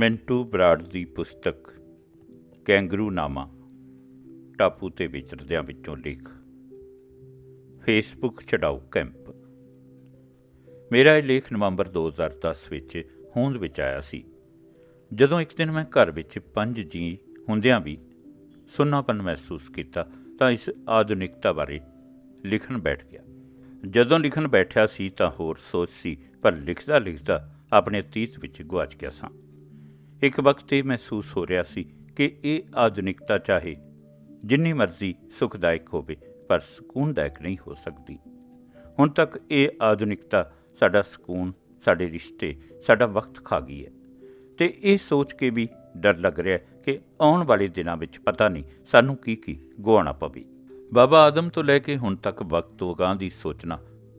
ਮਿੰਟੂ ਬਰਾੜ ਦੀ ਪੁਸਤਕ ਕੈਂਗਰੂ ਨਾਮਾ ਟਾਪੂ ਤੇ ਵਿਚਰਦਿਆਂ ਵਿੱਚੋਂ ਲੇਖ। ਫੇਸਬੁੱਕ ਛਡਾਓ ਕੈਂਪ। ਮੇਰਾ ਇਹ ਲੇਖ ਨਵੰਬਰ 2010 ਵਿੱਚ ਹੋਂਦ ਵਿੱਚ ਆਇਆ ਸੀ। ਜਦੋਂ ਇੱਕ ਦਿਨ ਮੈਂ ਘਰ ਵਿੱਚ ਪੰਜ ਜੀ ਹੁੰਦਿਆਂ ਵੀ ਸੁੰਨਾਪਨ ਮਹਿਸੂਸ ਕੀਤਾ, ਤਾਂ ਇਸ ਆਧੁਨਿਕਤਾ ਬਾਰੇ ਲਿਖਣ ਬੈਠ ਗਿਆ। ਜਦੋਂ ਲਿਖਣ ਬੈਠਿਆ ਸੀ, ਤਾਂ ਹੋਰ ਸੋਚ ਸੀ, ਪਰ ਲਿਖਦਾ ਲਿਖਦਾ ਆਪਣੇ ਅਤੀਤ ਵਿੱਚ ਗੁਆਚ ਗਿਆ ਸਾਂ। ਇੱਕ ਵਕਤ ਇਹ ਮਹਿਸੂਸ ਹੋ ਰਿਹਾ ਸੀ ਕਿ ਇਹ ਆਧੁਨਿਕਤਾ ਚਾਹੇ ਜਿੰਨੀ ਮਰਜ਼ੀ ਸੁਖਦਾਇਕ ਹੋਵੇ, ਪਰ ਸਕੂਨਦਾਇਕ ਨਹੀਂ ਹੋ ਸਕਦੀ। ਹੁਣ ਤੱਕ ਇਹ ਆਧੁਨਿਕਤਾ ਸਾਡਾ ਸਕੂਨ, ਸਾਡੇ ਰਿਸ਼ਤੇ, ਸਾਡਾ ਵਕਤ ਖਾ ਗਈ ਹੈ। ਤੇ ਇਹ ਸੋਚ ਕੇ ਵੀ ਡਰ ਲੱਗ ਰਿਹਾ ਹੈ ਕਿ ਆਉਣ ਵਾਲੇ ਦਿਨਾਂ ਵਿੱਚ ਪਤਾ ਨਹੀਂ ਸਾਨੂੰ ਕੀ ਕੀ ਗਵਾਉਣਾ ਪਵੇ। ਬਾਬਾ ਆਦਮ ਤੋਂ ਲੈ ਕੇ ਹੁਣ ਤੱਕ ਵਕਤ ਤੋਂ ਅਗਾਂਹ ਦੀ ਸੋਚਣਾ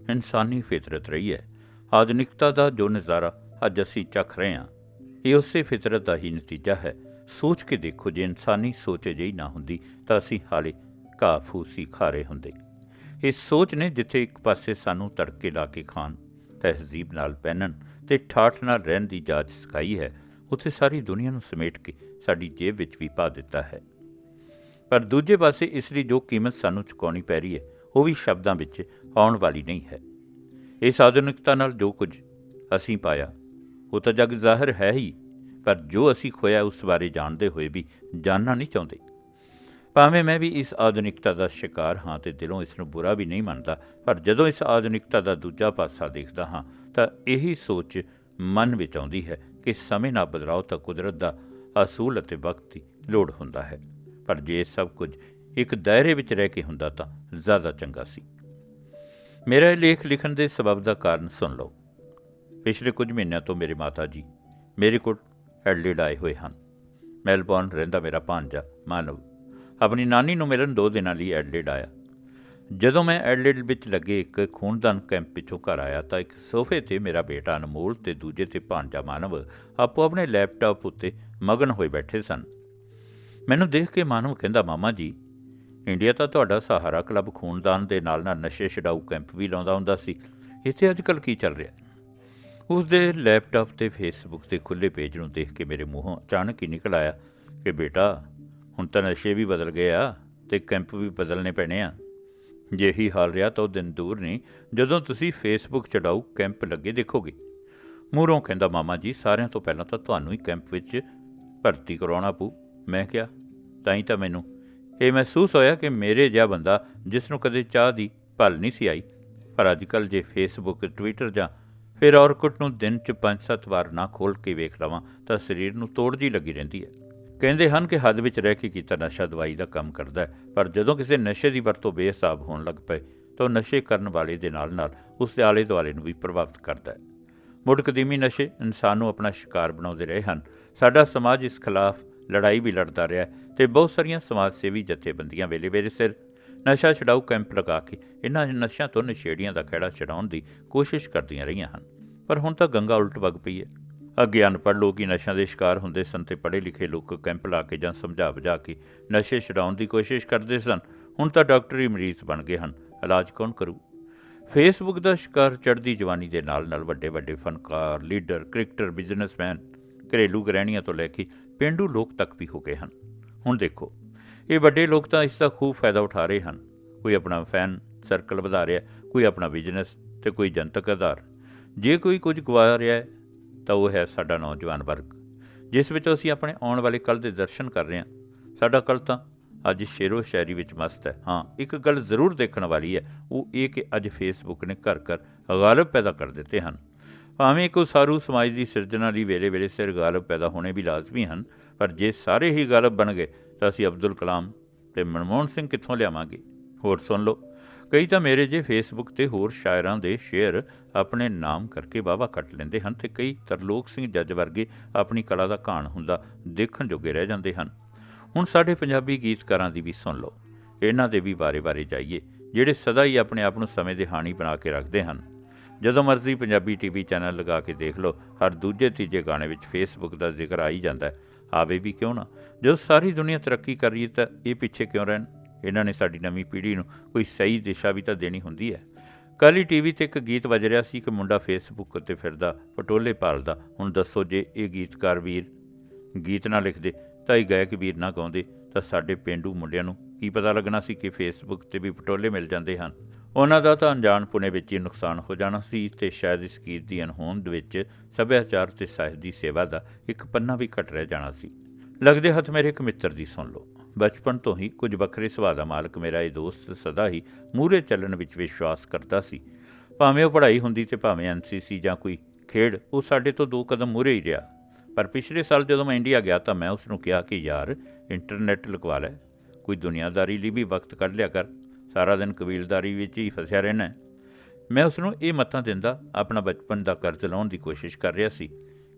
ਇਨਸਾਨੀ ਫਿਤਰਤ ਰਹੀ ਹੈ। ਆਧੁਨਿਕਤਾ ਦਾ ਜੋ ਨਜ਼ਾਰਾ ਅੱਜ ਅਸੀਂ ਚੱਖ ਰਹੇ ਹਾਂ ਇਹ ਉਸੇ ਫਿਤਰਤ ਦਾ ਹੀ ਨਤੀਜਾ ਹੈ। ਸੋਚ ਕੇ ਦੇਖੋ, ਜੇ ਇਨਸਾਨੀ ਸੋਚ ਅਜਿਹੀ ਨਾ ਹੁੰਦੀ, ਤਾਂ ਅਸੀਂ ਹਾਲੇ ਘਾਹ ਫੂਸੀ ਖਾ ਰਹੇ ਹੁੰਦੇ। ਇਸ ਸੋਚ ਨੇ ਜਿੱਥੇ ਇੱਕ ਪਾਸੇ ਸਾਨੂੰ ਤੜਕੇ ਲਾ ਕੇ ਖਾਣ, ਤਹਿਜ਼ੀਬ ਨਾਲ ਪਹਿਨਣ ਤੇ ਠਾਠ ਨਾਲ ਰਹਿਣ ਦੀ ਜਾਚ ਸਿਖਾਈ ਹੈ, ਉੱਥੇ ਸਾਰੀ ਦੁਨੀਆ ਨੂੰ ਸਮੇਟ ਕੇ ਸਾਡੀ ਜੇਬ ਵਿੱਚ ਵੀ ਪਾ ਦਿੱਤਾ ਹੈ। ਪਰ ਦੂਜੇ ਪਾਸੇ ਇਸ ਲਈ ਜੋ ਕੀਮਤ ਸਾਨੂੰ ਚੁਕਾਉਣੀ ਪੈ ਰਹੀ ਹੈ, ਉਹ ਵੀ ਸ਼ਬਦਾਂ ਵਿੱਚ ਆਉਣ ਵਾਲੀ ਨਹੀਂ ਹੈ। ਇਸ ਆਧੁਨਿਕਤਾ ਨਾਲ ਜੋ ਕੁਝ ਅਸੀਂ ਪਾਇਆ, ਉਹ ਤਾਂ ਜਗ ਜ਼ਾਹਰ ਹੈ ਹੀ। ਪਰ ਜੋ ਅਸੀਂ ਖੋਇਆ ਉਸ ਬਾਰੇ ਜਾਣਦੇ ਹੋਏ ਵੀ ਜਾਣਨਾ ਨਹੀਂ ਚਾਹੁੰਦੇ। ਭਾਵੇਂ ਮੈਂ ਵੀ ਇਸ ਆਧੁਨਿਕਤਾ ਦਾ ਸ਼ਿਕਾਰ ਹਾਂ ਤੇ ਦਿਲੋਂ ਇਸ ਨੂੰ ਬੁਰਾ ਵੀ ਨਹੀਂ ਮੰਨਦਾ, ਪਰ ਜਦੋਂ ਇਸ ਆਧੁਨਿਕਤਾ ਦਾ ਦੂਜਾ ਪਾਸਾ ਦੇਖਦਾ ਹਾਂ, ਤਾਂ ਇਹੀ ਸੋਚ ਮਨ ਵਿੱਚ ਆਉਂਦੀ ਹੈ ਕਿ ਸਮੇਂ ਨਾਲ ਬਦਲਾਅ ਤਾਂ ਕੁਦਰਤ ਦਾ ਅਸੂਲ ਅਤੇ ਵਕਤ ਦੀ ਲੋੜ ਹੁੰਦਾ ਹੈ। ਪਰ ਜੇ ਇਹ ਸਭ ਕੁਝ ਇੱਕ ਦਾਇਰੇ ਵਿੱਚ ਰਹਿ ਕੇ ਹੁੰਦਾ ਤਾਂ ਜ਼ਿਆਦਾ ਚੰਗਾ ਸੀ। ਮੇਰਾ ਇਹ ਲੇਖ ਲਿਖਣ ਦੇ ਸਬਬ ਦਾ ਕਾਰਨ ਸੁਣ ਲਓ। ਪਿਛਲੇ ਕੁਝ ਮਹੀਨਿਆਂ ਤੋਂ ਮੇਰੇ ਮਾਤਾ ਜੀ ਮੇਰੇ ਕੋਲ ਐਡਲੇਡ ਆਏ ਹੋਏ ਹਨ। ਮੈਲਬੌਰਨ ਰਹਿੰਦਾ ਮੇਰਾ ਭਾਂਜਾ ਮਾਨਵ। ਆਪਣੀ ਨਾਨੀ ਨੂੰ ਮਿਲਣ ਦੋ ਦਿਨਾਂ ਲਈ ਐਡਲੇਡ ਆਇਆ ਜਦੋਂ ਮੈਂ ਐਡਲੇਡ ਵਿੱਚ ਲੱਗੇ ਇੱਕ ਖੂਨਦਾਨ ਕੈਂਪ ਵਿੱਚੋਂ ਘਰ ਆਇਆ ਤਾਂ ਇੱਕ ਸੋਫੇ ਤੇ ਮੇਰਾ ਬੇਟਾ ਅਨਮੋਲ ਤੇ ਦੂਜੇ ਤੇ ਭਾਂਜਾ ਮਾਨਵ ਆਪੋ ਆਪਣੇ ਲੈਪਟਾਪ ਉੱਤੇ ਮਗਨ ਹੋਏ ਬੈਠੇ ਸਨ। ਮੈਨੂੰ ਦੇਖ ਕੇ ਮਾਨਵ ਕਹਿੰਦਾ, ਮਾਮਾ ਜੀ, ਇੰਡੀਆ ਤਾਂ ਤੁਹਾਡਾ ਸਹਾਰਾ ਕਲੱਬ ਖੂਨਦਾਨ ਦੇ ਨਾਲ ਨਾਲ ਨਸ਼ੇ ਛਡਾਊ ਕੈਂਪ ਵੀ ਲਾਉਂਦਾ ਹੁੰਦਾ ਸੀ। ਇੱਥੇ ਅੱਜ ਕੱਲ੍ਹ ਕੀ ਚੱਲ ਰਿਹਾ? ਉਸ ਦੇ ਲੈਪਟਾਪ ਤੇ ਫੇਸਬੁੱਕ ਤੇ ਖੁੱਲੇ ਪੇਜ ਨੂੰ ਦੇਖ ਕੇ ਮੇਰੇ ਮੂੰਹੋਂ ਅਚਾਨਕ ਹੀ ਨਿਕਲ ਆਇਆ ਕਿ ਬੇਟਾ, ਹੁਣ ਤਾਂ ਨਸ਼ੇ ਵੀ ਬਦਲ ਗਏ ਆ ਤੇ ਕੈਂਪ ਵੀ ਬਦਲਨੇ ਪੈਣੇ ਆ। ਜਿਹੀ ਹਾਲ ਰਿਹਾ ਤਾਂ ਉਹ ਦਿਨ ਦੂਰ ਨਹੀਂ, ਜਦੋਂ ਤੁਸੀਂ ਫੇਸਬੁੱਕ ਚੜਾਊ ਕੈਂਪ ਲੱਗੇ ਦੇਖੋਗੇ। ਮੂਹਰੋਂ ਕਹਿੰਦਾ, ਮਾਮਾ ਜੀ, ਸਾਰਿਆਂ ਤੋਂ ਪਹਿਲਾਂ ਤਾਂ ਤੁਹਾਨੂੰ ਹੀ ਕੈਂਪ ਵਿੱਚ ਭਰਤੀ ਕਰਾਉਣਾ ਪਊ। ਮੈਂ ਕਿਹਾ, ਤਾਂ ਹੀ ਤਾਂ ਮੈਨੂੰ। ਇਹ ਮਹਿਸੂਸ ਹੋਇਆ ਕਿ ਮੇਰੇ ਜਿਹਾ ਬੰਦਾ, ਜਿਸ ਨੂੰ ਕਦੇ ਚਾਹ ਦੀ ਭਲ ਨਹੀਂ ਸੀ ਆਈ, ਪਰ ਅੱਜ ਕੱਲ੍ਹ ਜੇ ਫੇਸਬੁੱਕ, ਟਵਿੱਟਰ ਜਾਂ ਫਿਰ ਔਰਕੁਟ ਨੂੰ ਦਿਨ 'ਚ 5-7 ਵਾਰ ਨਾ ਖੋਲ ਕੇ ਵੇਖ ਲਵਾਂ ਤਾਂ ਸਰੀਰ ਨੂੰ ਤੋੜ ਜੀ ਲੱਗੀ ਰਹਿੰਦੀ ਹੈ। ਕਹਿੰਦੇ ਹਨ ਕਿ ਹੱਦ ਵਿੱਚ ਰਹਿ ਕੇ ਕੀਤਾ ਨਸ਼ਾ ਦਵਾਈ ਦਾ ਕੰਮ ਕਰਦਾ ਹੈ, ਪਰ ਜਦੋਂ ਕਿਸੇ ਨਸ਼ੇ ਦੀ ਵਰਤੋਂ ਬੇਹਿਸਾਬ ਹੋਣ ਲੱਗ ਪਏ ਤਾਂ ਉਹ ਨਸ਼ੇ ਕਰਨ ਵਾਲੇ ਦੇ ਨਾਲ-ਨਾਲ ਉਸ ਦੇ ਆਲੇ ਦੁਆਲੇ ਨੂੰ ਵੀ ਪ੍ਰਭਾਵਿਤ ਕਰਦਾ ਹੈ। ਮੁੱਢ ਕਦੀਮੀ ਨਸ਼ੇ ਇਨਸਾਨ ਨੂੰ ਆਪਣਾ ਸ਼ਿਕਾਰ ਬਣਾਉਂਦੇ ਰਹੇ ਹਨ। ਸਾਡਾ ਸਮਾਜ ਇਸ ਖਿਲਾਫ ਲੜਾਈ ਵੀ ਲੜਦਾ ਰਿਹਾ ਹੈ ਤੇ ਬਹੁਤ ਸਾਰੀਆਂ ਸਮਾਜ ਸੇਵੀ ਜਥੇਬੰਦੀਆਂ ਵੇਲੇ ਵੇਲੇ ਸਿਰ ਨਸ਼ਾ ਛਡਾਊ ਕੈਂਪ ਲਗਾ ਕੇ ਇਹਨਾਂ ਨਸ਼ਿਆਂ ਤੋਂ ਨਸ਼ੇੜੀਆਂ ਦਾ ਖਹਿੜਾ ਛਡਾਉਣ ਦੀ ਕੋਸ਼ਿਸ਼ ਕਰਦੀਆਂ ਰਹੀਆਂ ਹਨ। ਪਰ ਹੁਣ ਤਾਂ ਗੰਗਾ ਉਲਟ ਵਗ ਪਈ ਹੈ ਅੱਗੇ ਅਨਪੜ੍ਹ ਲੋਕ ਹੀ ਨਸ਼ਿਆਂ ਦੇ ਸ਼ਿਕਾਰ ਹੁੰਦੇ ਸਨ ਤੇ ਪੜ੍ਹੇ ਲਿਖੇ ਲੋਕ ਕੈਂਪ ਲਾ ਕੇ ਜਾਂ ਸਮਝਾ ਬੁਝਾ ਕੇ ਨਸ਼ੇ ਛਡਾਉਣ ਦੀ ਕੋਸ਼ਿਸ਼ ਕਰਦੇ ਸਨ। ਹੁਣ ਤਾਂ ਡਾਕਟਰੀ ਮਰੀਜ਼ ਬਣ ਗਏ ਹਨ। ਇਲਾਜ ਕੌਣ ਕਰੂ? ਫੇਸਬੁੱਕ ਦਾ ਸ਼ਿਕਾਰ ਚੜ੍ਹਦੀ ਜਵਾਨੀ ਦੇ ਨਾਲ ਨਾਲ ਵੱਡੇ ਵੱਡੇ ਫਨਕਾਰ, ਲੀਡਰ, ਕ੍ਰਿਕਟਰ, ਬਿਜ਼ਨਸਮੈਨ, ਘਰੇਲੂ ਗ੍ਰਹਿਣੀਆਂ ਤੋਂ ਲੈ ਕੇ ਪਿੰਡੂ ਲੋਕ ਤੱਕ ਵੀ ਹੋ ਗਏ ਹਨ। ਹੁਣ ਦੇਖੋ, ਇਹ ਵੱਡੇ ਲੋਕ ਤਾਂ ਇਸ ਦਾ ਖੂਬ ਫਾਇਦਾ ਉਠਾ ਰਹੇ ਹਨ। ਕੋਈ ਆਪਣਾ ਫੈਨ ਸਰਕਲ ਵਧਾ ਰਿਹਾ, ਕੋਈ ਆਪਣਾ ਬਿਜ਼ਨਸ ਤੇ ਕੋਈ ਜਨਤਕ ਆਧਾਰ। ਜੇ ਕੋਈ ਕੁਝ ਗਵਾ ਰਿਹਾ ਹੈ, ਤਾਂ ਉਹ ਹੈ ਸਾਡਾ ਨੌਜਵਾਨ ਵਰਗ। ਜਿਸ ਵਿੱਚ ਅਸੀਂ ਆਪਣੇ ਆਉਣ ਵਾਲੇ ਕੱਲ ਦੇ ਦਰਸ਼ਨ ਕਰ ਰਹੇ ਹਾਂ। ਸਾਡਾ ਕੱਲ ਤਾਂ ਅੱਜ ਸ਼ੇਰੋ ਸ਼ਾਇਰੀ ਵਿੱਚ ਮਸਤ ਹੈ। ਹਾਂ, ਇੱਕ ਗੱਲ ਜ਼ਰੂਰ ਦੇਖਣ ਵਾਲੀ ਹੈ। ਉਹ ਇਹ ਕਿ ਅੱਜ ਫੇਸਬੁੱਕ ਨੇ ਘਰ ਘਰ ਗਾਲਬ ਪੈਦਾ ਕਰ ਦਿੱਤੇ ਹਨ। ਭਾਵੇਂ ਇੱਕ ਸਾਰੂ ਸਮਾਜ ਦੀ ਸਿਰਜਣਾ ਲਈ ਵੇਲੇ ਵੇਲੇ ਸਿਰ ਗਾਲਬ ਪੈਦਾ ਹੋਣੇ ਵੀ ਲਾਜ਼ਮੀ ਹਨ, ਪਰ ਜੇ ਸਾਰੇ ਹੀ ਗਾਲਬ ਬਣ ਗਏ, ਤਾਂ ਅਸੀਂ ਅਬਦੁਲ ਕਲਾਮ ਤੇ ਮਨਮੋਹਨ ਸਿੰਘ ਕਿੱਥੋਂ ਲਿਆਵਾਂਗੇ? ਹੋਰ ਸੁਣ ਲਓ। ਕਈ ਤਾਂ ਮੇਰੇ ਜੇ ਫੇਸਬੁੱਕ ਤੇ ਹੋਰ ਸ਼ਾਇਰਾਂ ਦੇ ਸ਼ੇਅਰ ਆਪਣੇ ਨਾਮ ਕਰਕੇ ਵਾਵਾ ਕੱਟ ਲੈਂਦੇ ਹਨ ਤੇ ਕਈ ਤਰਲੋਕ ਸਿੰਘ ਜੱਜ ਵਰਗੇ ਆਪਣੀ ਕਲਾ ਦਾ ਘਾਣ ਹੁੰਦਾ ਦੇਖਣ ਜੋਗੇ ਰਹਿ ਜਾਂਦੇ ਹਨ। ਹੁਣ ਸਾਡੇ ਪੰਜਾਬੀ ਗੀਤਕਾਰਾਂ ਦੀ ਵੀ ਸੁਣ ਲਓ। ਇਹਨਾਂ ਦੇ ਵੀ ਬਾਰੇ-ਬਾਰੇ ਜਾਈਏ, ਜਿਹੜੇ ਸਦਾ ਹੀ ਆਪਣੇ ਆਪ ਨੂੰ ਸਮੇਂ ਦੇ ਹਾਣੀ ਬਣਾ ਕੇ ਰੱਖਦੇ ਹਨ। ਜਦੋਂ ਮਰਜ਼ੀ ਪੰਜਾਬੀ ਟੀਵੀ ਚੈਨਲ ਲਗਾ ਕੇ ਦੇਖ ਲਓ, ਹਰ ਦੂਜੇ ਤੀਜੇ ਗਾਣੇ ਵਿੱਚ ਫੇਸਬੁੱਕ ਦਾ ਜ਼ਿਕਰ ਆ ਹੀ ਜਾਂਦਾ ਹੈ। ਆਵੇ ਵੀ ਕਿਉਂ ਨਾ? ਜਦੋਂ ਸਾਰੀ ਦੁਨੀਆ ਤਰੱਕੀ ਕਰ ਰਹੀ ਹੈ ਤਾਂ ਇਹ ਪਿੱਛੇ ਕਿਉਂ ਰਹਿਣ? ਇਹਨਾਂ ਨੇ ਸਾਡੀ ਨਵੀਂ ਪੀੜ੍ਹੀ ਨੂੰ ਕੋਈ ਸਹੀ ਦਿਸ਼ਾ ਵੀ ਤਾਂ ਦੇਣੀ ਹੁੰਦੀ ਹੈ। ਕੱਲ੍ਹ ਹੀ ਟੀਵੀ ਤੇ ਇੱਕ ਗੀਤ ਵੱਜ ਰਿਹਾ ਸੀ ਕਿ ਮੁੰਡਾ ਫੇਸਬੁੱਕ ਉੱਤੇ ਫਿਰਦਾ, ਪਟੋਲੇ ਪਾਲਦਾ। ਹੁਣ ਦੱਸੋ ਜੇ ਇਹ ਗੀਤਕਾਰ ਵੀਰ ਗੀਤ ਨਾ ਲਿਖਦੇ, ਤਾਂ ਇਹ ਗਾਇਕ ਵੀਰ ਨਾ ਗਾਉਂਦੇ, ਤਾਂ ਸਾਡੇ ਪਿੰਡੂ ਮੁੰਡਿਆਂ ਨੂੰ ਕੀ ਪਤਾ ਲੱਗਣਾ ਸੀ ਕਿ ਫੇਸਬੁੱਕ ਤੇ ਵੀ ਪਟੋਲੇ ਮਿਲ ਜਾਂਦੇ ਹਨ। ਉਹਨਾਂ ਦਾ ਤਾਂ ਅਣਜਾਣ ਪੁਣੇ ਵਿੱਚ ਹੀ ਨੁਕਸਾਨ ਹੋ ਜਾਣਾ ਸੀ ਤੇ ਸ਼ਾਇਦ ਇਸ ਗੀਤ ਦੀ ਅਣਹੋਂਦ ਵਿੱਚ ਸੱਭਿਆਚਾਰ ਤੇ ਸਾਹਿਤ ਦੀ ਸੇਵਾ ਦਾ ਇੱਕ ਪੰਨਾ ਵੀ ਘਟ ਰਹਿ ਜਾਣਾ ਸੀ। ਲੱਗਦੇ ਹੱਥ ਮੇਰੇ ਇੱਕ ਮਿੱਤਰ ਦੀ ਸੁਣ ਲਓ। ਬਚਪਨ ਤੋਂ ਹੀ ਕੁਝ ਵੱਖਰੇ ਸੁਭਾਅ ਦਾ ਮਾਲਕ ਮੇਰਾ ਇਹ ਦੋਸਤ ਸਦਾ ਹੀ ਮੂਹਰੇ ਚੱਲਣ ਵਿੱਚ ਵਿਸ਼ਵਾਸ ਕਰਦਾ ਸੀ। ਭਾਵੇਂ ਉਹ ਪੜ੍ਹਾਈ ਹੁੰਦੀ ਤੇ ਭਾਵੇਂ ਐਨਸੀਸੀ ਜਾਂ ਕੋਈ ਖੇਡ, ਉਹ ਸਾਡੇ ਤੋਂ ਦੋ ਕਦਮ ਮੂਹਰੇ ਹੀ ਰਿਹਾ। ਪਰ ਪਿਛਲੇ ਸਾਲ ਜਦੋਂ ਮੈਂ ਇੰਡੀਆ ਗਿਆ ਤਾਂ ਮੈਂ ਉਸ ਨੂੰ ਕਿਹਾ ਕਿ, ਯਾਰ, ਇੰਟਰਨੈਟ ਲਗਵਾ ਲੈ। ਕੋਈ ਦੁਨੀਆਦਾਰੀ ਲਈ ਵੀ ਵਕਤ ਕੱਢ ਲਿਆ ਕਰ। ਸਾਰਾ ਦਿਨ ਕਬੀਲਦਾਰੀ ਵਿੱਚ ਹੀ ਫਸਿਆ ਰਹਿਣਾ ਮੈਂ ਉਸ ਨੂੰ ਇਹ ਮੱਤਾਂ ਦਿੰਦਾ, ਆਪਣਾ ਬਚਪਨ ਦਾ ਕਰਜ਼ ਲਾਉਣ ਦੀ ਕੋਸ਼ਿਸ਼ ਕਰ ਰਿਹਾ ਸੀ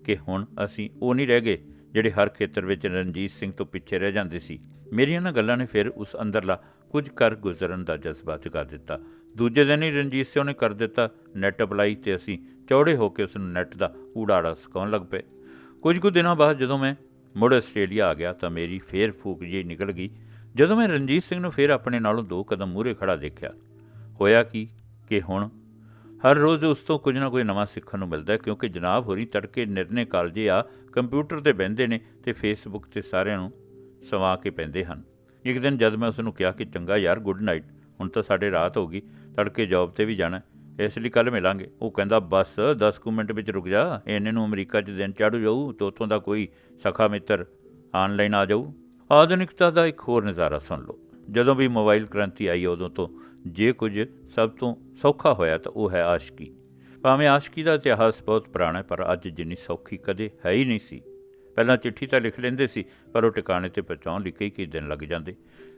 ਕਿ ਹੁਣ ਅਸੀਂ ਉਹ ਨਹੀਂ ਰਹਿ ਗਏ ਜਿਹੜੇ ਹਰ ਖੇਤਰ ਵਿੱਚ ਰਣਜੀਤ ਸਿੰਘ ਤੋਂ ਪਿੱਛੇ ਰਹਿ ਜਾਂਦੇ ਸੀ। ਮੇਰੀਆਂ ਇਹਨਾਂ ਗੱਲਾਂ ਨੇ ਫਿਰ ਉਸ ਅੰਦਰਲਾ ਕੁਝ ਕਰ ਗੁਜ਼ਰਨ ਦਾ ਜਜ਼ਬਾ ਜਗਾ ਦਿੱਤਾ। ਦੂਜੇ ਦਿਨ ਹੀ ਰਣਜੀਤ ਸਿੰਘ ਨੇ ਕਰ ਦਿੱਤਾ ਨੈਟ ਅਪਲਾਈ ਤੇ ਅਸੀਂ ਚੌੜੇ ਹੋ ਕੇ ਉਸ ਨੂੰ ਨੈਟ ਦਾ ਊੜਾੜਾ ਸਿਖਾਉਣ ਲੱਗ ਪਏ। ਕੁਝ ਕੁ ਦਿਨਾਂ ਬਾਅਦ ਜਦੋਂ ਮੈਂ ਮੁੜ ਆਸਟ੍ਰੇਲੀਆ ਆ ਗਿਆ ਤਾਂ ਮੇਰੀ ਫੇਰ ਫੂਕ ਜਿਹੀ ਨਿਕਲ ਗਈ। ਜਦੋਂ ਮੈਂ ਰਣਜੀਤ ਸਿੰਘ ਨੂੰ ਫੇਰ ਆਪਣੇ ਨਾਲੋਂ ਦੋ ਕਦਮ ਮੂਹਰੇ ਖੜਾ ਦੇਖਿਆ। ਹੋਇਆ ਕਿ ਕਿ ਹੁਣ ਹਰ ਰੋਜ਼ ਉਸ ਤੋਂ ਕੁਝ ਨਾ ਕੁਝ ਨਵਾਂ ਸਿੱਖਣ ਨੂੰ ਮਿਲਦਾ ਕਿਉਂਕਿ ਜਨਾਬ ਹੋਰੀ ਤੜਕੇ ਨਿਰਣੇ ਕਾਲਜੇ ਆ, ਕੰਪਿਊਟਰ ਤੇ ਬਹਿੰਦੇ ਨੇ ਤੇ ਫੇਸਬੁੱਕ ਤੇ ਸਾਰਿਆਂ ਨੂੰ ਸਵਾ ਕੇ ਪੈਂਦੇ ਹਨ। ਇੱਕ ਦਿਨ ਜਦ ਮੈਂ ਉਸ ਨੂੰ ਕਿਹਾ ਕਿ ਚੰਗਾ ਯਾਰ ਗੁੱਡ ਨਾਈਟ ਹੁਣ ਤਾਂ ਸਾਡੇ ਰਾਤ ਹੋ ਗਈ, ਤੜਕੇ ਜੌਬ ਤੇ ਵੀ ਜਾਣਾ ਇਸ ਲਈ ਕੱਲ ਮਿਲਾਂਗੇ। ਉਹ ਕਹਿੰਦਾ, ਬਸ 10 ਕੁ ਮਿੰਟ ਵਿੱਚ ਰੁਕ ਜਾ ਇਹਨੇ ਨੂੰ ਅਮਰੀਕਾ 'ਚ ਦਿਨ ਚੜ੍ਹ ਜਾਊ, ਤੇ ਉੱਥੋਂ ਦਾ ਕੋਈ ਸਖਾ ਮਿੱਤਰ ਆਨਲਾਈਨ ਆ ਜਾਊ। ਆਧੁਨਿਕਤਾ ਦਾ ਇੱਕ ਹੋਰ ਨਜ਼ਾਰਾ ਸੁਣ ਲਓ। ਜਦੋਂ ਵੀ ਮੋਬਾਈਲ ਕ੍ਰਾਂਤੀ ਆਈ, ਉਦੋਂ ਤੋਂ ਜੇ ਕੁਝ ਸਭ ਤੋਂ ਸੌਖਾ ਹੋਇਆ ਤਾਂ ਉਹ ਹੈ ਆਸ਼ਕੀ। ਭਾਵੇਂ ਆਸ਼ਕੀ ਦਾ ਇਤਿਹਾਸ ਬਹੁਤ ਪੁਰਾਣਾ ਹੈ, ਪਰ ਅੱਜ ਜਿੰਨੀ ਸੌਖੀ ਕਦੇ ਹੈ ਹੀ ਨਹੀਂ ਸੀ। ਪਹਿਲਾਂ ਚਿੱਠੀ ਤਾਂ ਲਿਖ ਲੈਂਦੇ ਸੀ, ਪਰ ਉਹ ਟਿਕਾਣੇ ਤੇ ਪਹੁੰਚਾਉਣ ਲਈ ਕਈ ਕਈ ਦਿਨ ਲੱਗ ਜਾਂਦੇ।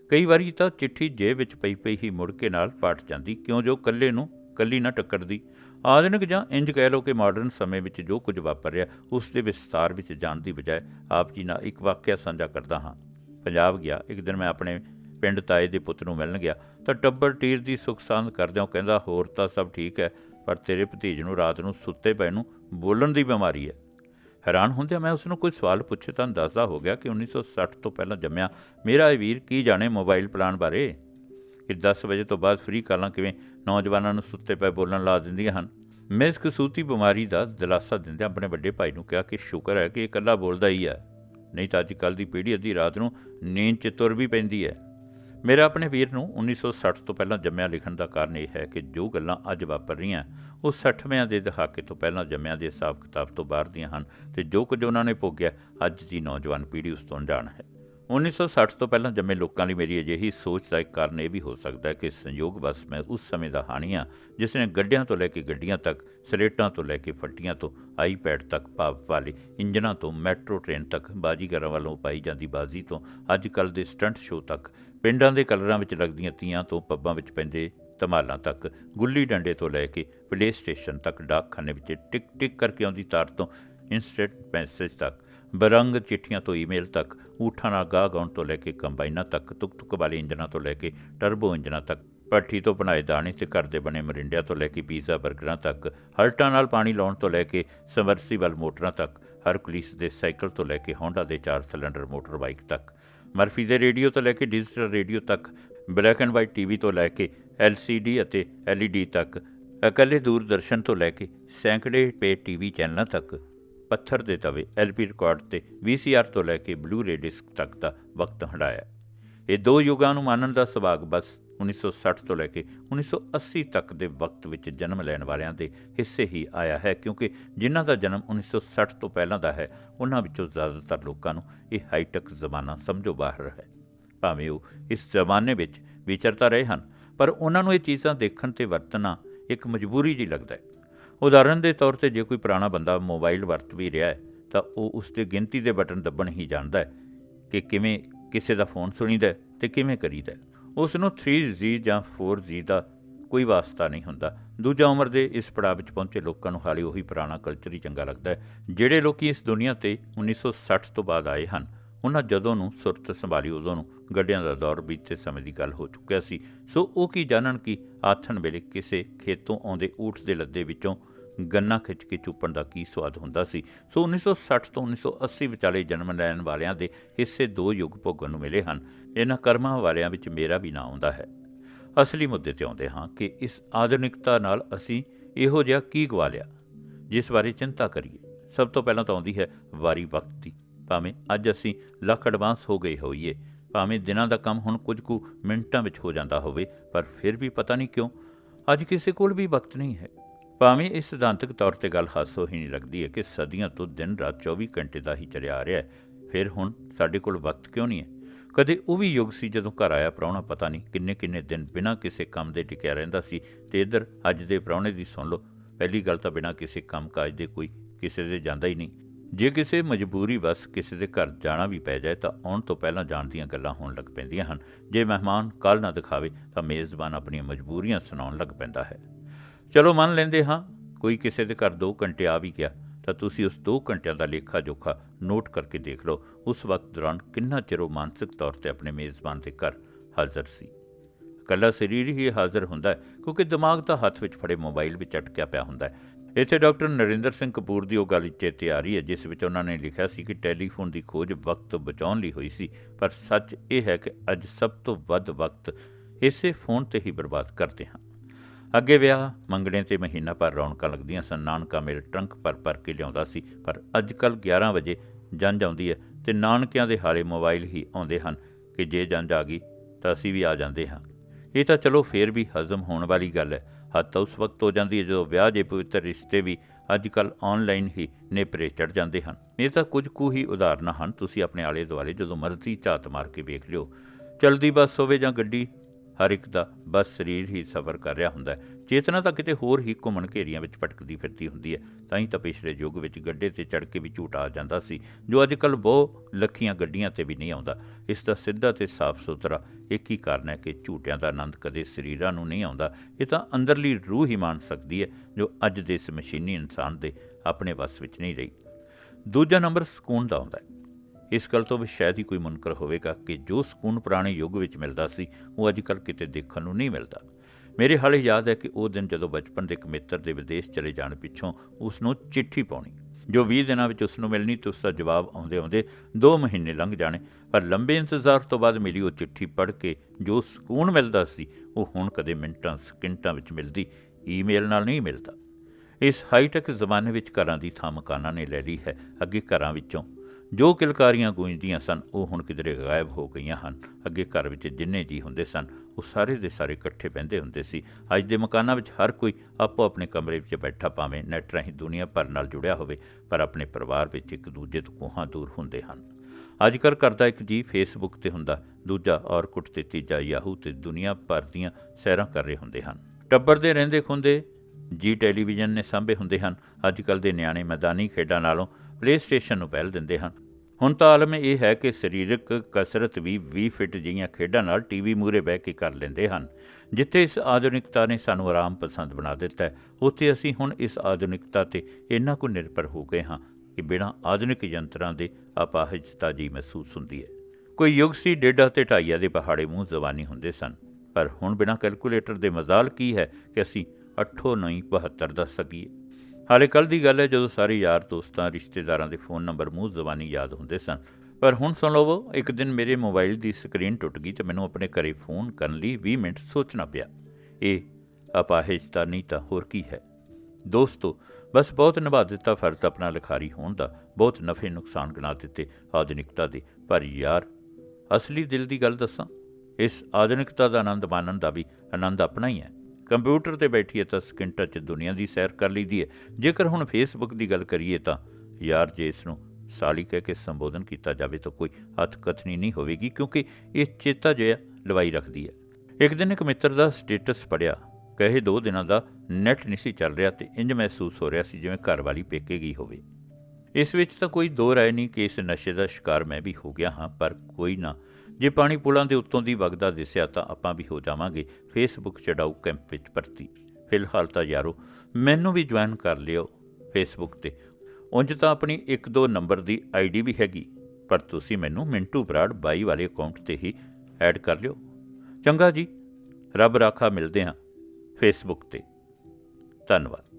ਕਈ ਵਾਰੀ ਤਾਂ ਚਿੱਠੀ ਜੇਬ ਵਿੱਚ ਪਈ ਪਈ ਹੀ ਮੁੜ ਕੇ ਨਾਲ ਪਾਟ ਜਾਂਦੀ, ਕਿਉਂ ਜੋ ਕੱਲੇ ਨੂੰ ਕੱਲੀ ਨਾ ਟੱਕਰਦੀ। ਆਧੁਨਿਕ ਜਾਂ ਇੰਜ ਕਹਿ ਲਓ ਕਿ ਮਾਡਰਨ ਸਮੇਂ ਵਿੱਚ ਜੋ ਕੁਝ ਵਾਪਰ ਰਿਹਾ ਉਸ ਦੇ ਵਿਸਤਾਰ ਵਿੱਚ ਜਾਣ ਦੀ ਬਜਾਏ ਆਪ ਜੀ ਨਾਲ ਇੱਕ ਵਾਕਿਆ ਸਾਂਝਾ ਕਰਦਾ ਹਾਂ। ਪੰਜਾਬ ਗਿਆ, ਇੱਕ ਦਿਨ ਮੈਂ ਆਪਣੇ ਪਿੰਡ ਤਾਏ ਦੇ ਪੁੱਤ ਨੂੰ ਮਿਲਣ ਗਿਆ, ਤਾਂ ਟੱਬਰ ਟੀਰ ਦੀ ਸੁੱਖ ਸਾਂਦ ਕਰਦਿਆਂ ਕਹਿੰਦਾ, ਹੋਰ ਤਾਂ ਸਭ ਠੀਕ ਹੈ, ਪਰ ਤੇਰੇ ਭਤੀਜ ਨੂੰ ਰਾਤ ਨੂੰ ਸੁੱਤੇ ਪਏ ਨੂੰ ਬੋਲਣ ਦੀ ਬਿਮਾਰੀ ਹੈ। ਹੈਰਾਨ ਹੁੰਦਿਆਂ ਮੈਂ ਉਸ ਨੂੰ ਕੋਈ ਸਵਾਲ ਪੁੱਛੇ ਤਾਂ ਦੱਸਦਾ ਹੋ ਗਿਆ ਕਿ 1960 ਤੋਂ ਪਹਿਲਾਂ ਜੰਮਿਆ ਮੇਰਾ ਇਹ ਵੀਰ ਕੀ ਜਾਣੇ ਮੋਬਾਈਲ ਪਲਾਨ ਬਾਰੇ? ਕਿ 10 ਵਜੇ ਤੋਂ ਬਾਅਦ ਫ੍ਰੀ ਕਾਲਾਂ ਕਿਵੇਂ ਨੌਜਵਾਨਾਂ ਨੂੰ ਸੁੱਤੇ ਪਏ ਬੋਲਣ ਲਾ ਦਿੰਦੀਆਂ ਹਨ? ਮੈਂ ਇਸ ਕਸੂਤੀ ਬਿਮਾਰੀ ਦਾ ਦਿਲਾਸਾ ਦਿੰਦਿਆਂ ਆਪਣੇ ਵੱਡੇ ਭਾਈ ਨੂੰ ਕਿਹਾ ਕਿ ਸ਼ੁਕਰ ਹੈ ਕਿ ਇਹ ਇਕੱਲਾ ਬੋਲਦਾ ਹੀ ਹੈ। ਨਹੀਂ ਤਾਂ ਅੱਜ ਕੱਲ੍ਹ ਦੀ ਪੀੜ੍ਹੀ ਅੱਧੀ ਰਾਤ ਨੂੰ ਨੀਂਦ 'ਚ ਤੁਰ ਵੀ ਪੈਂਦੀ ਹੈ। ਮੇਰਾ ਆਪਣੇ ਵੀਰ ਨੂੰ 1960 ਤੋਂ ਪਹਿਲਾਂ ਜੰਮਿਆ ਲਿਖਣ ਦਾ ਕਾਰਨ ਇਹ ਹੈ ਕਿ ਜੋ ਗੱਲਾਂ ਅੱਜ ਵਾਪਰ ਰਹੀਆਂ, ਉਹ 60ਵਿਆਂ ਦੇ ਦਹਾਕੇ ਤੋਂ ਪਹਿਲਾਂ ਜੰਮਿਆਂ ਦੇ ਹਿਸਾਬ ਕਿਤਾਬ ਤੋਂ ਬਾਹਰ ਦੀਆਂ ਹਨ ਤੇ ਜੋ ਕੁਝ ਉਹਨਾਂ ਨੇ ਭੋਗਿਆ, ਅੱਜ ਦੀ ਨੌਜਵਾਨ ਪੀੜ੍ਹੀ ਉਸ ਤੋਂ ਅਣਜਾਣ ਹੈ। 1960 ਤੋਂ ਪਹਿਲਾਂ ਜੰਮੇ ਲੋਕਾਂ ਲਈ ਮੇਰੀ ਅਜਿਹੀ ਸੋਚ ਦਾ ਇੱਕ ਕਾਰਨ ਇਹ ਵੀ ਹੋ ਸਕਦਾ ਹੈ ਕਿ ਸੰਯੋਗ ਬਸ ਮੈਂ ਉਸ ਸਮੇਂ ਦਾ ਹਾਣੀ ਹਾਂ ਜਿਸ ਨੇ ਗੱਡਿਆਂ ਤੋਂ ਲੈ ਕੇ ਗੱਡੀਆਂ ਤੱਕ, ਸਲੇਟਾਂ ਤੋਂ ਲੈ ਕੇ ਫੱਟੀਆਂ ਤੋਂ, ਆਈਪੈਡ ਤੱਕ, ਭਾਵ ਵਾਲੇ ਇੰਜਨਾਂ ਤੋਂ, ਮੈਟਰੋ ਟ੍ਰੇਨ ਤੱਕ, ਬਾਜੀਗਰਾਂ ਵੱਲੋਂ ਪਾਈ ਜਾਂਦੀ ਬਾਜ਼ੀ ਤੋਂ, ਅੱਜ ਕੱਲ੍ਹ ਦੇ ਸਟੰਟ ਸ਼ੋਅ ਤੱਕ ਪਿੰਡਾਂ ਦੇ ਕਲਰਾਂ ਵਿੱਚ ਲੱਗਦੀਆਂ ਤੀਆਂ ਤੋਂ ਪੱਬਾਂ ਵਿੱਚ ਪੈਂਦੇ ਧਮਾਲਾਂ ਤੱਕ ਗੁੱਲੀ ਡੰਡੇ ਤੋਂ ਲੈ ਕੇ ਪਲੇ ਸਟੇਸ਼ਨ ਤੱਕ, ਡਾਕਖਾਨੇ ਵਿੱਚ ਟਿਕ ਟਿਕ ਕਰਕੇ ਆਉਂਦੀ ਤਾਰ ਤੋਂ ਇਨਸਟੈਂਟ ਮੈਸੇਜ ਤੱਕ, ਬਰੰਗ ਚਿੱਠੀਆਂ ਤੋਂ ਈਮੇਲ ਤੱਕ, ਊਠਾਂ ਨਾਲ ਗਾਹ ਗਾਉਣ ਤੋਂ ਲੈ ਕੇ ਕੰਬਾਈਨਾਂ ਤੱਕ ਤੁਕ ਤੁਕ ਵਾਲੇ ਇੰਜਨਾਂ ਤੋਂ ਲੈ ਕੇ ਟਰਬੋ ਇੰਜਨਾਂ ਤੱਕ, ਭੱਠੀ ਤੋਂ ਬਣਾਏ ਦਾਣੇ ਤੇ ਘਰ ਦੇ ਬਣੇ ਮਰਿੰਡਿਆਂ ਤੋਂ ਲੈ ਕੇ ਪੀਜ਼ਾ 버ਗਰਾਂ ਤੱਕ, ਹਲਟਾਂ ਨਾਲ ਪਾਣੀ ਲਾਉਣ ਤੋਂ ਲੈ ਕੇ ਸਮਰਸੀਬਲ ਮੋਟਰਾਂ ਤੱਕ ਹਰਕੁਲਿਸ ਦੇ ਸਾਈਕਲ ਤੋਂ ਲੈ ਕੇ ਹੋਂਡਾ ਦੇ ਚਾਰ ਸਿਲੰਡਰ ਮੋਟਰ ਬਾਈਕ ਤੱਕ ਮਰਫੀ ਦੇ ਰੇਡੀਓ ਤੋਂ ਲੈ ਕੇ ਡਿਜੀਟਲ ਰੇਡੀਓ ਤੱਕ, ਬਲੈਕ ਐਂਡ ਵਾਈਟ ਟੀਵੀ ਤੋਂ ਲੈ ਕੇ LCD ਅਤੇ LED ਤੱਕ, ਇਕੱਲੇ ਦੂਰਦਰਸ਼ਨ ਤੋਂ ਲੈ ਕੇ ਸੈਂਕੜੇ ਪੇ ਟੀਵੀ ਚੈਨਲਾਂ ਤੱਕ, ਪੱਥਰ ਦੇ ਤਵੇ, ਐਲਪੀ ਰਿਕਾਰਡ ਤੇ VCR ਤੋਂ ਲੈ ਕੇ ਬਲੂ-ਰੇ ਡਿਸਕ ਤੱਕ ਦਾ ਵਕਤ ਹੰਢਾਇਆ ਇਹ ਦੋ ਯੁਗਾਂ ਨੂੰ ਮਾਨਣ ਦਾ ਸੁਭਾਗ ਬਸ 1960 ਤੋਂ ਲੈ ਕੇ 1980 ਤੱਕ ਦੇ ਵਕਤ ਵਿੱਚ ਜਨਮ ਲੈਣ ਵਾਲਿਆਂ ਦੇ ਹਿੱਸੇ ਹੀ ਆਇਆ ਹੈ, ਕਿਉਂਕਿ ਜਿਨ੍ਹਾਂ ਦਾ ਜਨਮ 1960 ਤੋਂ ਪਹਿਲਾਂ ਦਾ ਹੈ, ਉਹਨਾਂ ਵਿੱਚੋਂ ਜ਼ਿਆਦਾਤਰ ਲੋਕਾਂ ਨੂੰ ਇਹ ਹਾਈਟੈਕ ਜ਼ਮਾਨਾ ਸਮਝੋ ਬਾਹਰ ਹੈ। ਭਾਵੇਂ ਉਹ ਇਸ ਜ਼ਮਾਨੇ ਵਿੱਚ ਵਿਚਰਤਾ ਰਹੇ ਹਨ, ਪਰ ਉਹਨਾਂ ਨੂੰ ਇਹ ਚੀਜ਼ਾਂ ਦੇਖਣ ਤੇ ਵਰਤਣਾ ਇੱਕ ਮਜਬੂਰੀ ਜੀ ਲੱਗਦਾ ਹੈ। ਉਦਾਹਰਨ ਦੇ ਤੌਰ ਤੇ ਜੇ ਕੋਈ ਪੁਰਾਣਾ ਬੰਦਾ ਮੋਬਾਈਲ ਵਰਤ ਵੀ ਰਿਹਾ ਹੈ, ਤਾਂ ਉਹ ਉਸ ਦੇ ਗਿਣਤੀ ਦੇ ਬਟਨ ਦੱਬਣ ਹੀ ਜਾਣਦਾ ਹੈ ਕਿ ਕਿਵੇਂ ਕਿਸੇ ਦਾ ਫੋਨ ਸੁਣੀਦਾ ਹੈ ਤੇ ਕਿਵੇਂ ਕਰੀਦਾ ਉਸ ਨੂੰ 3G ਜਾਂ 4G ਦਾ ਕੋਈ ਵਾਸਤਾ ਨਹੀਂ ਹੁੰਦਾ। ਦੂਜਾ ਉਮਰ ਦੇ ਇਸ ਪੜਾਅ ਵਿੱਚ ਪਹੁੰਚੇ ਲੋਕਾਂ ਨੂੰ ਹਾਲੇ ਉਹੀ ਪੁਰਾਣਾ ਕਲਚਰ ਹੀ ਚੰਗਾ ਲੱਗਦਾ ਹੈ, ਜਿਹੜੇ ਲੋਕੀ ਇਸ ਦੁਨੀਆ ਤੇ 1960 ਤੋਂ ਬਾਅਦ ਆਏ ਹਨ, ਉਹਨਾਂ ਜਦੋਂ ਨੂੰ ਸੁਰਤ ਸੰਭਾਲੀ ਉਦੋਂ ਨੂੰ ਗੱਡਿਆਂ ਦਾ ਦੌਰ ਬੀਤੇ ਸਮੇਂ ਦੀ ਗੱਲ ਹੋ ਚੁੱਕਿਆ ਸੀ। ਸੋ ਉਹ ਕੀ ਜਾਣਨ ਕਿ ਆਥਣ ਵੇਲੇ ਕਿਸੇ ਖੇਤੋਂ ਆਉਂਦੇ ਊਠ ਦੇ ਲੱਦੇ ਵਿੱਚੋਂ ਗੰਨਾ ਖਿੱਚ ਕੇ ਚੂਪਣ ਦਾ ਕੀ ਸਵਾਦ ਹੁੰਦਾ ਸੀ? ਸੋ 1960 ਤੋਂ 1980 ਵਿਚਾਲੇ ਜਨਮ ਲੈਣ ਵਾਲਿਆਂ ਦੇ ਹਿੱਸੇ ਦੋ ਯੁੱਗ ਭੋਗਣ ਨੂੰ ਮਿਲੇ ਹਨ। ਇਹਨਾਂ ਕਰਮਾਂ ਵਾਲਿਆਂ ਵਿੱਚ ਮੇਰਾ ਵੀ ਨਾਂ ਆਉਂਦਾ ਹੈ। ਅਸਲੀ ਮੁੱਦੇ ਤੇ ਆਉਂਦੇ ਹਾਂ ਕਿ ਇਸ ਆਧੁਨਿਕਤਾ ਨਾਲ ਅਸੀਂ ਇਹੋ ਜਿਹਾ ਕੀ ਗਵਾ ਲਿਆ? ਜਿਸ ਬਾਰੇ ਚਿੰਤਾ ਕਰੀਏ। ਸਭ ਤੋਂ ਪਹਿਲਾਂ ਤਾਂ ਆਉਂਦੀ ਹੈ ਵਾਰੀ ਵਕਤ। ਦੀ ਭਾਵੇਂ ਅੱਜ ਅਸੀਂ ਲੱਖ ਐਡਵਾਂਸ ਹੋ ਗਏ ਹੋਈਏ, ਭਾਵੇਂ ਦਿਨਾਂ ਦਾ ਕੰਮ ਹੁਣ ਕੁਝ ਕੁ ਮਿੰਟਾਂ ਵਿੱਚ ਹੋ ਜਾਂਦਾ ਹੋਵੇ, ਪਰ ਫਿਰ ਵੀ ਪਤਾ ਨਹੀਂ ਕਿਉਂ, ਅੱਜ ਕਿਸੇ ਕੋਲ ਵੀ ਵਕਤ ਨਹੀਂ ਹੈ। ਭਾਵੇਂ ਇਹ ਸਿਧਾਂਤਕ ਤੌਰ ਤੇ ਗੱਲ ਹਾਸੋ ਹੀ ਨਹੀਂ ਲੱਗਦੀ ਹੈ ਕਿ ਸਦੀਆਂ ਤੋਂ ਦਿਨ ਰਾਤ 24 ਘੰਟੇ ਦਾ ਹੀ ਚੱਲਿਆ ਆ ਰਿਹਾ ਹੈ, ਫਿਰ ਹੁਣ ਸਾਡੇ ਕੋਲ ਵਕਤ ਕਿਉਂ ਨਹੀਂ ਹੈ? ਕਦੇ ਉਹ ਵੀ ਯੁੱਗ ਸੀ ਜਦੋਂ ਘਰ ਆਇਆ ਪ੍ਰਾਹੁਣਾ ਪਤਾ ਨਹੀਂ ਕਿੰਨੇ ਕਿੰਨੇ ਦਿਨ ਬਿਨਾਂ ਕਿਸੇ ਕੰਮ ਦੇ ਟਿਕਿਆ ਰਹਿੰਦਾ ਸੀ ਤੇ ਇੱਧਰ ਅੱਜ ਦੇ ਪ੍ਰਾਹੁਣੇ ਦੀ ਸੁਣ ਲਓ, ਪਹਿਲੀ ਗੱਲ ਤਾਂ ਬਿਨਾਂ ਕਿਸੇ ਕੰਮ ਕਾਜ ਦੇ ਕੋਈ ਕਿਸੇ ਦੇ ਜਾਂਦਾ ਹੀ ਨਹੀਂ। ਜੇ ਕਿਸੇ ਮਜਬੂਰੀ ਵਸ ਕਿਸੇ ਦੇ ਘਰ ਜਾਣਾ ਵੀ ਪੈ ਜਾਏ ਤਾਂ ਆਉਣ ਤੋਂ ਪਹਿਲਾਂ ਜਾਣ ਦੀਆਂ ਗੱਲਾਂ ਹੋਣ ਲੱਗ ਪੈਂਦੀਆਂ ਹਨ। ਜੇ ਮਹਿਮਾਨ ਕੱਲ ਨਾ ਦਿਖਾਵੇ ਤਾਂ ਮੇਜ਼ਬਾਨ ਆਪਣੀਆਂ ਮਜਬੂਰੀਆਂ ਸੁਣਾਉਣ ਲੱਗ ਪੈਂਦਾ ਹੈ। ਚਲੋ ਮੰਨ ਲੈਂਦੇ ਹਾਂ, ਕੋਈ ਕਿਸੇ ਦੇ ਘਰ 2 ਘੰਟੇ ਆ ਵੀ ਗਿਆ, ਤਾਂ ਤੁਸੀਂ ਉਸ 2 ਘੰਟਿਆਂ ਦਾ ਲੇਖਾ ਜੋਖਾ ਨੋਟ ਕਰਕੇ ਦੇਖ ਲਓ, ਉਸ ਵਕਤ ਦੌਰਾਨ ਕਿੰਨਾ ਚਿਰ ਉਹ ਮਾਨਸਿਕ ਤੌਰ ਤੇ ਆਪਣੇ ਮੇਜ਼ਬਾਨ ਦੇ ਘਰ ਹਾਜ਼ਰ ਸੀ। ਇਕੱਲਾ ਸਰੀਰ ਹੀ ਹਾਜ਼ਰ ਹੁੰਦਾ ਹੈ, ਕਿਉਂਕਿ ਦਿਮਾਗ ਤਾਂ ਹੱਥ ਵਿੱਚ ਫੜੇ ਮੋਬਾਈਲ ਵਿੱਚ ਅਟਕਿਆ ਪਿਆ ਹੁੰਦਾ ਹੈ। ਇੱਥੇ ਡਾਕਟਰ ਨਰਿੰਦਰ ਸਿੰਘ ਕਪੂਰ ਦੀ ਉਹ ਗੱਲ ਚੇਤੇ ਆ ਰਹੀ ਹੈ, ਜਿਸ ਵਿੱਚ ਉਹਨਾਂ ਨੇ ਲਿਖਿਆ ਸੀ ਕਿ ਟੈਲੀਫੋਨ ਦੀ ਖੋਜ ਵਕਤ ਬਚਾਉਣ ਲਈ ਹੋਈ ਸੀ, ਪਰ ਸੱਚ ਇਹ ਹੈ ਕਿ ਅੱਜ ਸਭ ਤੋਂ ਵੱਧ ਵਕਤ ਇਸੇ ਫੋਨ ਤੇ ਹੀ ਬਰਬਾਦ ਕਰਦੇ ਹਾਂ। ਅੱਗੇ ਵਿਆਹ ਮੰਗਣੇ ਤੇ ਮਹੀਨਾ ਭਰ ਰੌਣਕਾਂ ਲੱਗਦੀਆਂ ਸਨ। ਨਾਨਕਾ ਮੇਰੇ ਟਰੰਕ ਭਰ ਭਰ ਕੇ ਲਿਆਉਂਦਾ ਸੀ, ਪਰ ਅੱਜ ਕੱਲ 11 ਵਜੇ ਜੰਜ ਆਉਂਦੀ ਹੈ ਤੇ ਨਾਨਕਿਆਂ ਦੇ ਹਾਲੇ ਮੋਬਾਈਲ ਹੀ ਆਉਂਦੇ ਹਨ ਕਿ ਜੇ ਜੰਜ ਆ ਗਈ ਤਾਂ ਅਸੀਂ ਵੀ ਆ ਜਾਂਦੇ ਹਾਂ। ਇਹ ਤਾਂ ਚਲੋ ਫੇਰ ਵੀ ਹਜ਼ਮ ਹੋਣ ਵਾਲੀ ਗੱਲ ਹੈ। ਹੱਦ ਤਾਂ ਉਸ ਵਕਤ ਹੋ ਜਾਂਦੀ ਹੈ ਜਦੋਂ ਵਿਆਹ ਜੇ ਪਵਿੱਤਰ ਰਿਸ਼ਤੇ ਵੀ ਅੱਜ ਕੱਲ ਆਨਲਾਈਨ ਹੀ ਨੇਪਰੇ ਚੜ ਜਾਂਦੇ ਹਨ। ਇਹ ਤਾਂ ਕੁਝ ਕੁ ਹੀ ਉਦਾਹਰਨਾਂ ਹਨ। ਤੁਸੀਂ ਆਪਣੇ ਆਲੇ ਦੁਆਲੇ ਜਦੋਂ ਮਰਜ਼ੀ ਝਾਤ ਮਾਰ ਕੇ ਵੇਖ ਲਿਓ। ਚਲਦੀ ਬੱਸ ਹੋਵੇ ਜਾਂ ਗੱਡੀ ਹਰ ਇੱਕ ਦਾ ਬਸ ਸਰੀਰ ਹੀ ਸਫ਼ਰ ਕਰ ਰਿਹਾ ਹੁੰਦਾ ਹੈ। ਚੇਤਨਾ ਤਾਂ ਕਿਤੇ ਹੋਰ ਹੀ ਘੁੰਮਣ ਘੇਰੀਆਂ ਵਿੱਚ ਭਟਕਦੀ ਫਿਰਦੀ ਹੁੰਦੀ ਹੈ। ਤਾਂ ਹੀ ਤਾਂ ਪਿਛਲੇ ਯੁੱਗ ਵਿੱਚ ਗੱਡੇ ਤੇ ਚੜ ਕੇ ਵੀ ਝੂਟਾ ਆ ਜਾਂਦਾ ਸੀ, ਜੋ ਅੱਜ ਕੱਲ ਬਹੁ ਲੱਖੀਆਂ ਗੱਡੀਆਂ ਤੇ ਵੀ ਨਹੀਂ ਆਉਂਦਾ। ਇਸ ਦਾ ਸਿੱਧਾ ਤੇ ਸਾਫ਼ ਸੁਥਰਾ ਇੱਕ ਹੀ ਕਾਰਨ ਹੈ ਕਿ ਝੂਟਿਆਂ ਦਾ ਆਨੰਦ ਕਦੇ ਸਰੀਰਾਂ ਨੂੰ ਨਹੀਂ ਆਉਂਦਾ। ਇਹ ਤਾਂ ਅੰਦਰਲੀ ਰੂਹ ਹੀ ਮਾਣ ਸਕਦੀ ਹੈ, ਜੋ ਅੱਜ ਦੇ ਇਸ ਮਸ਼ੀਨੀ ਇਨਸਾਨ ਦੇ ਆਪਣੇ ਵੱਸ ਵਿੱਚ ਨਹੀਂ ਰਹੀ। ਦੂਜਾ ਨੰਬਰ ਸਕੂਨ ਦਾ ਆਉਂਦਾ ਹੈ। ਇਸ ਗੱਲ ਤੋਂ ਵੀ ਸ਼ਾਇਦ ਹੀ ਕੋਈ ਮੁਨਕਰ ਹੋਵੇਗਾ ਕਿ ਜੋ ਸਕੂਨ ਪੁਰਾਣੇ ਯੁੱਗ ਵਿੱਚ ਮਿਲਦਾ ਸੀ, ਉਹ ਅੱਜ ਕੱਲ ਕਿਤੇ ਦੇਖਣ ਨੂੰ ਨਹੀਂ ਮਿਲਦਾ। ਮੇਰੇ ਹਾਲੇ ਯਾਦ ਹੈ ਕਿ ਉਹ ਦਿਨ ਜਦੋਂ ਬਚਪਨ ਦੇ ਇੱਕ ਮਿੱਤਰ ਦੇ ਵਿਦੇਸ਼ ਚਲੇ ਜਾਣ ਪਿੱਛੋਂ ਉਸ ਨੂੰ ਚਿੱਠੀ ਪਾਉਣੀ। ਜੋ 20 ਦਿਨਾਂ ਵਿੱਚ ਉਸ ਨੂੰ ਮਿਲਣੀ ਤੇ ਉਸ ਦਾ ਜਵਾਬ ਆਉਂਦੇ ਆਉਂਦੇ 2 ਮਹੀਨੇ ਲੰਘ ਜਾਣੇ, ਪਰ ਲੰਬੇ ਇੰਤਜ਼ਾਰ ਤੋਂ ਬਾਅਦ ਮਿਲੀ ਉਹ ਚਿੱਠੀ ਪੜ੍ਹ ਕੇ ਜੋ ਸਕੂਨ ਮਿਲਦਾ ਸੀ, ਉਹ ਹੁਣ ਕਦੇ ਮਿੰਟਾਂ, ਸਕਿੰਟਾਂ ਵਿੱਚ ਮਿਲਦੀ, ਈਮੇਲ ਨਾਲ ਨਹੀਂ ਮਿਲਦਾ। ਇਸ ਹਾਈਟੈਕ ਜ਼ਮਾਨੇ ਵਿੱਚ ਘਰਾਂ ਦੀ ਥਾਂ ਮਕਾਨਾਂ ਨੇ ਲੈ ਲਈ ਹੈ, ਅੱਗੇ ਘਰਾਂ ਵਿੱਚੋਂ। ਜੋ ਕਿਲਕਾਰੀਆਂ ਗੂੰਜਦੀਆਂ ਸਨ, ਉਹ ਹੁਣ ਕਿਧਰੇ ਗਾਇਬ ਹੋ ਗਈਆਂ ਹਨ। ਅੱਗੇ ਘਰ ਵਿੱਚ ਜਿੰਨੇ ਜੀ ਹੁੰਦੇ ਸਨ, ਉਹ ਸਾਰੇ ਦੇ ਸਾਰੇ ਇਕੱਠੇ ਬਹਿੰਦੇ ਹੁੰਦੇ ਸੀ। ਅੱਜ ਦੇ ਮਕਾਨਾਂ ਵਿੱਚ ਹਰ ਕੋਈ ਆਪੋ ਆਪਣੇ ਕਮਰੇ ਵਿੱਚ ਬੈਠਾ ਭਾਵੇਂ ਨੈਟ ਰਾਹੀਂ ਦੁਨੀਆ ਭਰ ਨਾਲ ਜੁੜਿਆ ਹੋਵੇ, ਪਰ ਆਪਣੇ ਪਰਿਵਾਰ ਵਿੱਚ ਇੱਕ ਦੂਜੇ ਤੋਂ ਕੋਹਾਂ ਦੂਰ ਹੁੰਦੇ ਹਨ। ਅੱਜ ਕੱਲ੍ਹ ਕਰਦਾ ਇੱਕ ਜੀ ਫੇਸਬੁੱਕ ਤੇ ਹੁੰਦਾ, ਦੂਜਾ ਔਰਕੁੱਟ ਤੇ ਤੀਜਾ ਯਾਹੂ ਤੇ ਦੁਨੀਆ ਭਰ ਦੀਆਂ ਸੈਰਾਂ ਕਰ ਰਹੇ ਹੁੰਦੇ ਹਨ। ਟੱਬਰ ਦੇ ਰਹਿੰਦੇ ਖੁੰਦੇ ਜੀ ਟੈਲੀਵਿਜ਼ਨ ਨੇ ਸਾਂਭੇ ਹੁੰਦੇ ਹਨ। ਅੱਜ ਕੱਲ੍ਹ ਦੇ ਨਿਆਣੇ ਮੈਦਾਨੀ ਖੇਡਾਂ ਨਾਲੋਂ ਪਲੇ ਸਟੇਸ਼ਨ ਨੂੰ ਪਹਿਲ ਦਿੰਦੇ ਹਨ। ਹੁਣ ਤਾਂ ਆਲਮ ਇਹ ਹੈ ਕਿ ਸਰੀਰਕ ਕਸਰਤ ਵੀ 20 ਫਿਟ ਜਿਹੀਆਂ ਖੇਡਾਂ ਨਾਲ ਟੀਵੀ ਮੂਹਰੇ ਬਹਿ ਕੇ ਕਰ ਲੈਂਦੇ ਹਨ, ਜਿੱਥੇ ਇਸ ਆਧੁਨਿਕਤਾ ਨੇ ਸਾਨੂੰ ਆਰਾਮ ਪਸੰਦ ਬਣਾ ਦਿੱਤਾ ਹੈ। ਉੱਥੇ ਅਸੀਂ ਹੁਣ ਇਸ ਆਧੁਨਿਕਤਾ ਤੇ ਇੰਨਾ ਕੁ ਨਿਰਭਰ ਹੋ ਗਏ ਹਾਂ ਕਿ ਬਿਨਾਂ ਆਧੁਨਿਕ ਯੰਤਰਾਂ ਦੇ ਅਪਾਹਜਤਾ ਜੀ ਮਹਿਸੂਸ ਹੁੰਦੀ ਹੈ। ਕੋਈ ਯੁੱਗ ਸੀ, ਡੇਢਾ ਤੇ ਢਾਈਆ ਦੇ ਪਹਾੜੇ ਮੂੰਹ ਜ਼ਬਾਨੀ ਹੁੰਦੇ ਸਨ। ਪਰ ਹੁਣ ਬਿਨਾਂ ਕੈਲਕੂਲੇਟਰ ਦੇ ਮਜ਼ਾਲ ਕੀ ਹੈ ਕਿ ਅਸੀਂ 8 ਨਹੀਂ 72 ਦੱਸ ਸਕੀਏ? ਹਾਲੇ ਕੱਲ ਦੀ ਗੱਲ ਹੈ, ਜਦੋਂ ਸਾਰੇ ਯਾਰ ਦੋਸਤਾਂ, ਰਿਸ਼ਤੇਦਾਰਾਂ ਦੇ ਫੋਨ ਨੰਬਰ, ਮੂੰਹ ਜ਼ਬਾਨੀ ਯਾਦ ਹੁੰਦੇ ਸਨ। ਪਰ ਹੁਣ ਸੁਣ ਲਵੋ ਇੱਕ ਦਿਨ ਮੇਰੇ ਮੋਬਾਈਲ ਦੀ ਸਕਰੀਨ ਟੁੱਟ ਗਈ ਤੇ ਮੈਨੂੰ ਆਪਣੇ ਘਰੇ ਫੋਨ ਕਰਨ ਲਈ 20 ਮਿੰਟ ਸੋਚਣਾ ਪਿਆ। ਇਹ ਅਪਾਹਿਜਤਾ ਨਹੀਂ ਤਾਂ ਹੋਰ ਕੀ ਹੈ? ਦੋਸਤੋ, ਬਸ ਬਹੁਤ ਨਿਭਾ ਦਿੱਤਾ ਫਰਜ਼ ਆਪਣਾ ਲਿਖਾਰੀ ਹੋਣ ਦਾ। ਬਹੁਤ ਨਫੇ ਨੁਕਸਾਨ ਗਿਣਾ ਦਿੱਤੇ ਆਧੁਨਿਕਤਾ ਦੇ। ਪਰ ਯਾਰ, ਅਸਲੀ ਦਿਲ ਦੀ ਗੱਲ ਦੱਸਾਂ, ਇਸ ਆਧੁਨਿਕਤਾ ਦਾ ਆਨੰਦ ਮਾਣਨ ਦਾ ਵੀ ਆਨੰਦ ਆਪਣਾ ਹੀ ਹੈ। ਕੰਪਿਊਟਰ ਤੇ ਬੈਠੀਏ ਤਾਂ ਸਕਿੰਟਾਂ 'ਚ ਦੁਨੀਆ ਦੀ ਸੈਰ ਕਰ ਲਈਦੀ ਹੈ। ਜੇਕਰ ਹੁਣ ਫੇਸਬੁੱਕ ਦੀ ਗੱਲ ਕਰੀਏ ਤਾਂ ਯਾਰ, ਜੇ ਇਸ ਨੂੰ ਸਾਲੀ ਕਹਿ ਕੇ ਸੰਬੋਧਨ ਕੀਤਾ ਜਾਵੇ ਤਾਂ ਕੋਈ ਹੱਥ ਕਥਨੀ ਨਹੀਂ ਹੋਵੇਗੀ, ਕਿਉਂਕਿ ਇਹ ਚੇਤਾ ਜਿਹਾ ਲਵਾਈ ਰੱਖਦੀ ਹੈ। ਇੱਕ ਦਿਨ ਇੱਕ ਮਿੱਤਰ ਦਾ ਸਟੇਟਸ ਪੜਿਆ ਕਹੇ, ਦੋ ਦਿਨਾਂ ਦਾ ਨੈਟ ਨਹੀਂ ਸੀ ਚੱਲ ਰਿਹਾ ਤੇ ਇੰਜ ਮਹਿਸੂਸ ਹੋ ਰਿਹਾ ਸੀ ਜਿਵੇਂ ਘਰ ਵਾਲੀ ਪੇਕੇ ਗਈ ਹੋਵੇ। ਇਸ ਵਿੱਚ ਤਾਂ ਕੋਈ ਦੋ ਰਾਏ ਨਹੀਂ ਕਿ ਇਸ ਨਸ਼ੇ ਦਾ ਸ਼ਿਕਾਰ ਮੈਂ ਵੀ ਹੋ ਗਿਆ ਹਾਂ, ਪਰ ਕੋਈ ਨਾ ਜੇ ਪਾਣੀ ਪੁਲਾਂ ਦੇ ਉੱਤੋਂ ਦੀ ਵਗਦਾ ਦਿਸਿਆ ਤਾਂ ਆਪਾਂ ਵੀ ਹੋ ਜਾਵਾਂਗੇ। ਫੇਸਬੁੱਕ ਚੜਾਊ ਕੈਂਪ ਵਿੱਚ ਭਰਤੀ। ਫਿਲਹਾਲ ਤਾਂ ਯਾਰੋ, ਮੈਨੂੰ ਵੀ ਜੁਆਇਨ ਕਰ ਲਿਓ ਫੇਸਬੁੱਕ ਤੇ। ਉਂਝ ਤਾਂ ਆਪਣੀ 1-2 ਨੰਬਰ ਦੀ ਆਈਡੀ ਵੀ ਹੈਗੀ, ਪਰ ਤੁਸੀਂ ਮੈਨੂੰ ਮਿੰਟੂ ਬਰਾੜ 22 ਵਾਲੇ ਅਕਾਊਂਟ ਤੇ ਹੀ ਐਡ ਕਰ ਲਿਓ। ਚੰਗਾ ਜੀ, ਰੱਬ ਰਾਖਾ ਮਿਲਦੇ ਹਾਂ ਫੇਸਬੁੱਕ ਤੇ। ਧੰਨਵਾਦ।